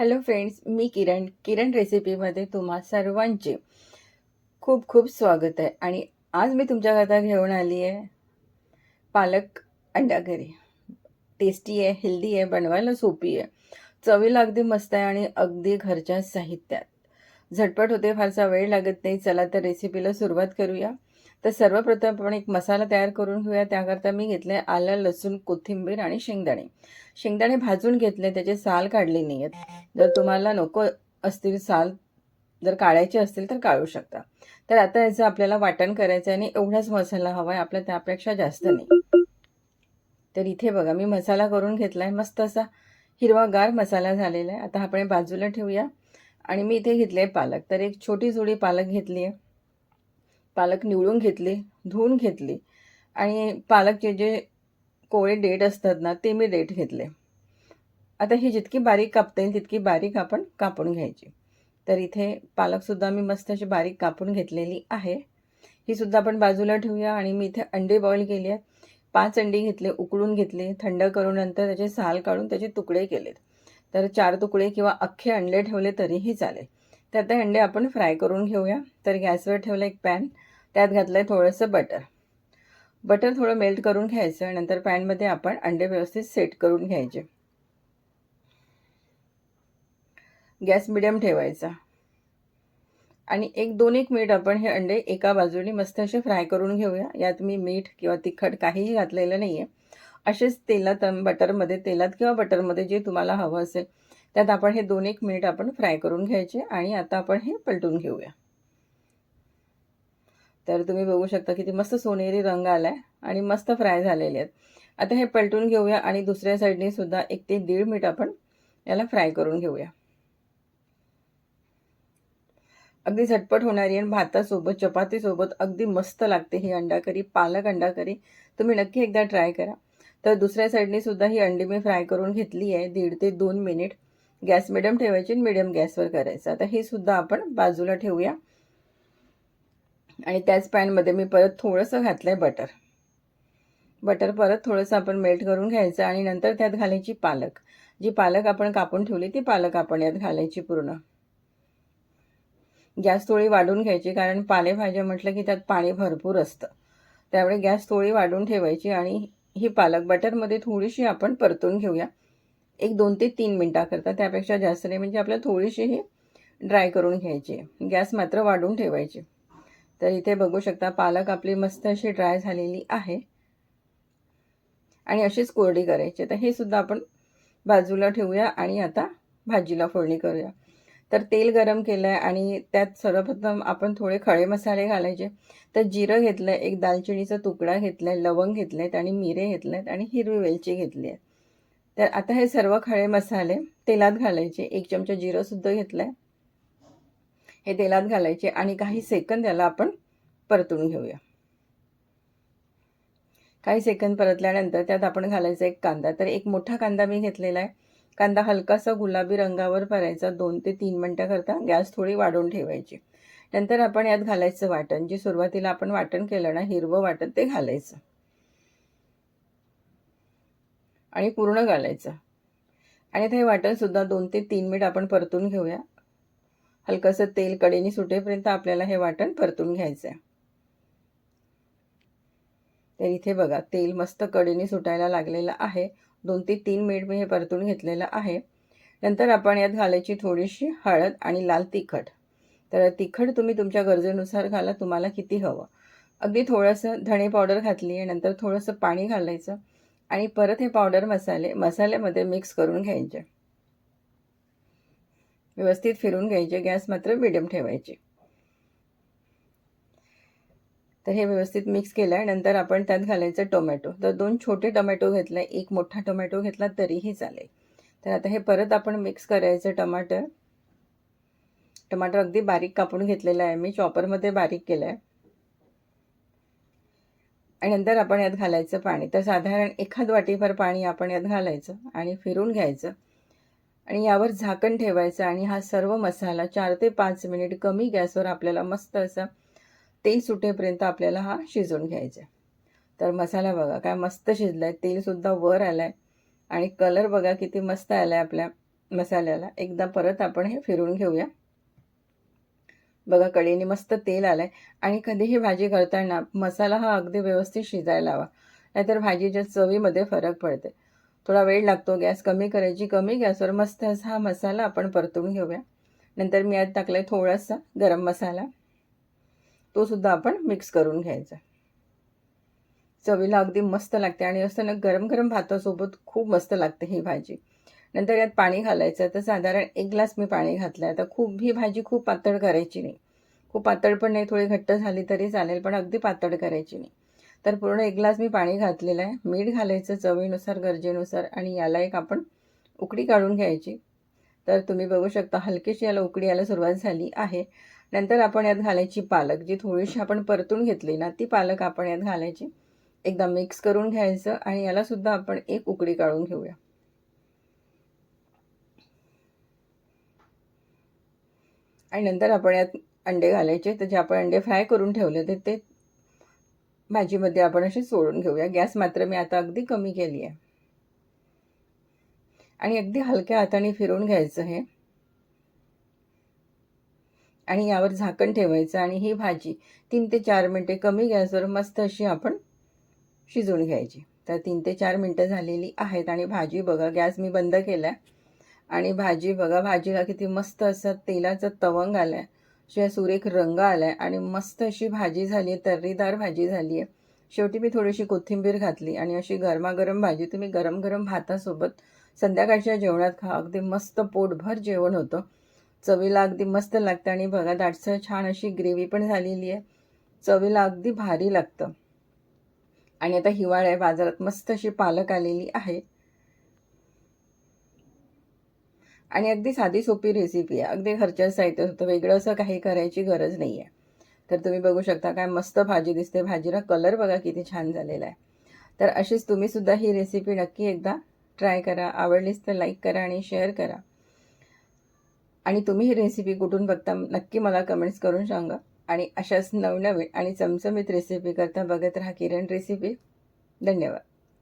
Hello friends मी किरण. किरण रेसिपीमध्ये तुम्हा सर्वांचे खूप खूप स्वागत आहे. आणि आज मी तुमच्याकरता घेऊन आली आहे. पालक अंडा करी टेस्टी आहे हेल्दी आहे बनवायला सोपी आहे. चवीला अगदी मस्त आहे आणि अगदी घरच्या साहित्यात. झटपट होते फारसा वेळ लागत नाही. चला तर रेसिपीला सुरुवात करूया. तर सर्वप्रथम आपण एक मसाला तयार करून घेऊया. त्याकरता मी घेतले आलं लसूण कोथिंबीर आणि शेंगदाणे. शेंगदाणे भाजून घेतले त्याचे साल काढले नाही आहेत जर तुम्हाला नको असतील साल जर काढायचे असतील तर काढू शकता. तर आता याचं आपल्याला वाटण करायचं आहे आणि एवढाच मसाला हवा आहे आपल्या त्यापेक्षा जास्त नाही. तर इथे बघा मी मसाला करून घेतला आहे मस्त असा हिरवागार मसाला झालेला आहे. आता आपण बाजूला ठेवूया. आणि मी इथे घेतले आहे पालक. तर एक छोटी जुडी पालक घेतली आहे पालक निवडून घेतले धुवून घेतली आणि पालकचे जे कोळे डेट असतात ना ते मी डेट घेतले. आता ही जितकी बारीक कापता येईल तितकी बारीक आपण कापून घ्यायची. तर इथे पालकसुद्धा मी मस्त अशी बारीक कापून घेतलेली आहे. ही सुद्धा आपण बाजूला ठेवूया आणि मी इथे अंडे बॉईल केले आहेत. पाच अंडी घेतले उकळून घेतले थंड करून नंतर त्याचे साल काढून त्याचे तुकडे केलेत. तर चार तुकडे किंवा अख्खे अंडे ठेवले तरीही चालेल. तर ते अंडे आपण फ्राय करून घेऊया. तर गॅसवर ठेवलं एक पॅन त्यात घातलं आहे थोडंसं बटर बटर थोडं मेल्ट करून घ्यायचं नंतर पॅनमध्ये आपण अंडे व्यवस्थित सेट करून घ्यायचे. गॅस मिडियम ठेवायचा. आणि एक दोन एक मिनिट आपण हे अंडे एका बाजूने मस्त असे फ्राय करून घेऊया. यात मी मीठ किंवा तिखट काहीही घातलेलं नाही आहे असेच तेलात बटरमध्ये तेलात किंवा बटरमध्ये जे तुम्हाला हवं असेल त्यात आपण हे दोन एक मिनिट आपण फ्राय करून घ्यायचे आणि आता आपण हे पलटून घेऊया. तर तुम्ही बघू शकता किती मस्त सोनेरी रंग आला आहे आणि मस्त फ्राय झालेले आहेत. आता हे पलटून घेऊया आणि दुसऱ्या साईडने सुद्धा एक ते दीड मिनिट आपण याला फ्राय करून घेऊया. अगदी झटपट होणारी आणि भातासोबत चपातीसोबत अगदी मस्त लागते ही अंडा करी पालक अंडा करी तुम्ही नक्की एकदा ट्राय करा. तर दुसऱ्या साईडने सुद्धा ही अंडी मी फ्राय करून घेतली आहे दीड ते दोन मिनिट गॅस मिडियम ठेवायची आणि मिडियम गॅसवर करायचं. आता हे सुद्धा आपण बाजूला ठेवूया. आणि त्याच पॅनमध्ये मी परत थोडंसं घातलं आहे बटर. बटर परत थोडंसं आपण मेल्ट करून घ्यायचं आणि नंतर त्यात घालायची पालक. जी पालक आपण कापून ठेवली ती पालक आपण यात घालायची पूर्ण. गॅस थोडी वाढून घ्यायची कारण पालेभाज्या म्हटलं की त्यात पाणी भरपूर असतं. त्यामुळे गॅस थोडी वाढून ठेवायची आणि ही पालक बटरमध्ये थोडीशी आपण परतून घेऊया. एक दोन ते तीन मिनटाकरता. त्यापेक्षा जास्त नाही म्हणजे आपल्याला थोडीशी ही ड्राय करून घ्यायची गॅस मात्र वाढून ठेवायची. तर इथे बघू शकता पालक आपली मस्त अशी ड्राय झालेली आहे. आणि अशीच कोरडी करायची. तर हे सुद्धा आपण बाजूला ठेवूया आणि आता भाजीला फोडणी करूया. तर तेल गरम केलं आहे आणि त्यात सर्वप्रथम आपण थोडे खळे मसाले घालायचे. तर जिरं घेतलं आहे एक दालचिनीचा तुकडा घेतला आहे लवंग घेतले आहेत आणि मिरे घेतले आहेत आणि हिरवी वेलची घेतली आहे. तर आता हे सर्व खळे मसाले तेलात घालायचे. एक चमचा जिरंसुद्धा घेतलं आहे हे तेलात घालायचे आणि काही सेकंद याला आपण परतून घेऊया. काही सेकंद परतल्यानंतर त्यात आपण घालायचा एक कांदा. तर एक मोठा कांदा मी घेतलेला आहे. कांदा हलकासा गुलाबी रंगावर भरायचा दोन ते तीन मिनटाकरता गॅस थोडी वाढवून ठेवायची. नंतर आपण यात घालायचं वाटण. जे सुरुवातीला आपण वाटण केलं ना हिरवं वाटण ते घालायचं. आणि पूर्ण घालायचं. आणि ते वाटणसुद्धा दोन ते तीन मिनिट आपण परतून घेऊया. हलकंसं तेल कडीने सुटेपर्यंत आपल्याला हे वाटण परतून घ्यायचं आहे तर इथे बघा तेल मस्त कडीने सुटायला लागलेलं आहे. दोन ते तीन मिनिट मी हे परतून घेतलेलं आहे. नंतर आपण यात घालायची थोडीशी हळद आणि लाल तिखट. तर तिखट तुम्ही तुमच्या गरजेनुसार घाला तुम्हाला किती हवं. अगदी थोडंसं धणे पावडर घातली आहे नंतर थोडंसं पाणी घालायचं आणि परत हे पावडर मसाले मसाल्यामध्ये मिक्स करून घ्यायचे. व्यवस्थित फिरून घ्यायचे गॅस मात्र मिडियम ठेवायचे. तर हे व्यवस्थित मिक्स केलं आहे नंतर आपण त्यात घालायचं टोमॅटो. तर दोन छोटे टोमॅटो घेतले एक मोठा टोमॅटो घेतला तरीही चालेल. तर आता हे परत आपण मिक्स करायचं टमाटर. टमाटर अगदी बारीक कापून घेतलेलं आहे मी. चॉपरमध्ये बारीक केलं आहे आणि नंतर आपण यात घालायचं पाणी. तर साधारण एखाद वाटीभर पाणी आपण यात घालायचं आणि फिरून घ्यायचं. आणि यावर झाकण ठेवायचं आणि हा सर्व मसाला चार ते पाच मिनिट कमी गॅसवर आपल्याला मस्त असा तेल सुटेपर्यंत आपल्याला हा शिजवून घ्यायचा तर मसाला बघा काय मस्त शिजला आहे तेलसुद्धा वर आलाय. आहे आणि कलर बघा किती मस्त आला आहे आपल्या मसाल्याला. एकदा परत आपण हे फिरून घेऊया. बघा कढईने मस्त तेल आलंय. आणि कधीही भाजी करताना मसाला हा अगदी व्यवस्थित शिजायला हवा. नाहीतर भाजीच्या चवीमध्ये फरक पडते थोडा वेळ लागतो गॅस कमी करायची. कमी गॅसवर मस्त असा हा मसाला आपण परतून घेऊया. नंतर मी आज टाकलाय थोडासा गरम मसाला. तो सुद्धा आपण मिक्स करून घ्यायचा. चवीला अगदी मस्त लागते आणि असं ना गरम गरम भातासोबत खूप मस्त लागते ही भाजी. नंतर यात पाणी घालायचं. तर साधारण एक ग्लास मी पाणी घातलं आहे तर खूप ही भाजी खूप पातळ करायची नाही. खूप पातळ पण नाही थोडी घट्ट झाली तरी चालेल पण अगदी पातळ करायची नाही. तर पूर्ण एक ग्लास मी पाणी घातलेलं आहे. मीठ घालायचं चवीनुसार गरजेनुसार आणि याला एक आपण उकडी काढून घ्यायची. तर तुम्ही बघू शकता हलकीशी याला उकडी यायला सुरुवात झाली आहे. नंतर आपण यात घालायची पालक जी थोडीशी आपण परतून घेतली ना ती पालक आपण यात घालायची. एकदा मिक्स करून घ्यायचं आणि यालासुद्धा आपण एक उकडी काढून घेऊया. आणि नंतर आपण यात अंडे घालायचे. तर जे आपण अंडे फ्राय करून ठेवले होते ते भाजीमध्ये आपण असे सोडून घेऊया. गॅस मात्र मी आता अगदी कमी केली आहे आणि अगदी हलक्या हाताने फिरून घ्यायचं हे. आणि यावर झाकण ठेवायचं आणि ही भाजी तीन ते चार मिनटे कमी गॅसवर मस्त अशी आपण शिजवून घ्यायची. तर तीन ते चार मिनटं झालेली आहेत आणि भाजी बघा गॅस मी बंद केला आहे आणि भाजी बघा भाजीला किती मस्त असं तेलाचा तवंग आला आहे शिवाय सुरेख रंग आला आहे आणि मस्त अशी भाजी झाली आहे तर्रीदार भाजी झाली आहे शेवटी मी थोडीशी कोथिंबीर घातली आणि अशी गरमागरम भाजी तुम्ही गरम गरम भातासोबत संध्याकाळच्या जेवणात खा. अगदी मस्त पोटभर जेवण होतं. चवीला अगदी मस्त लागतं आणि बघा दाटसर छान अशी ग्रेव्ही पण झालेली आहे. चवीला अगदी भारी लागतं. आणि आता हिवाळ्या बाजारात मस्त अशी पालक आलेली आहे. आणि अगदी साधी सोपी रेसिपी आहे. अगदी घरच्या साहित्य होतं. वेगळं असं काही करायची गरज नाही आहे तर तुम्ही बघू शकता काय मस्त भाजी दिसते. भाजीला कलर बघा किती छान झालेला आहे. तर अशीच तुम्ही सुद्धा ही रेसिपी नक्की एकदा ट्राय करा. आवडलीच तर लाईक करा आणि शेअर करा. आणि तुम्ही ही रेसिपी कुठून बघता नक्की मला कमेंट्स करून सांगा. आणि अशाच नवनवीन आणि चमचमीत रेसिपी करता बघत राहा किरण रेसिपी धन्यवाद.